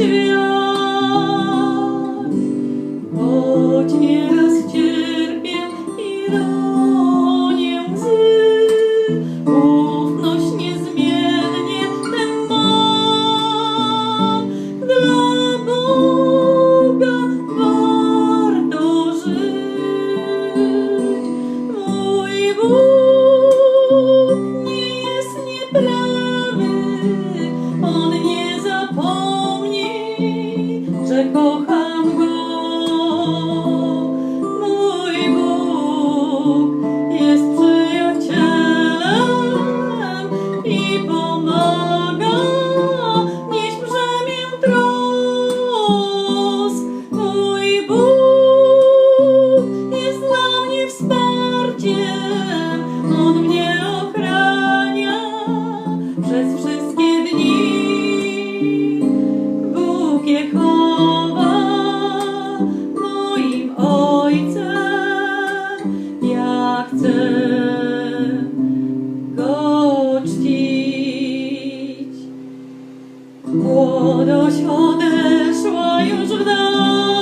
świat, choć nieraz cierpię i ranię łzy. Ufność niezmiennie ten dla Boga warto żyć. Mój Bóg nie jest nieprawdziwy. kocham go, mój Bóg jest przyjacielem i pomaga niż brzemię tros. Mój Bóg jest dla mnie wsparciem, On mnie ochrania przez wszystkie dni. 我的小奶，说有什么？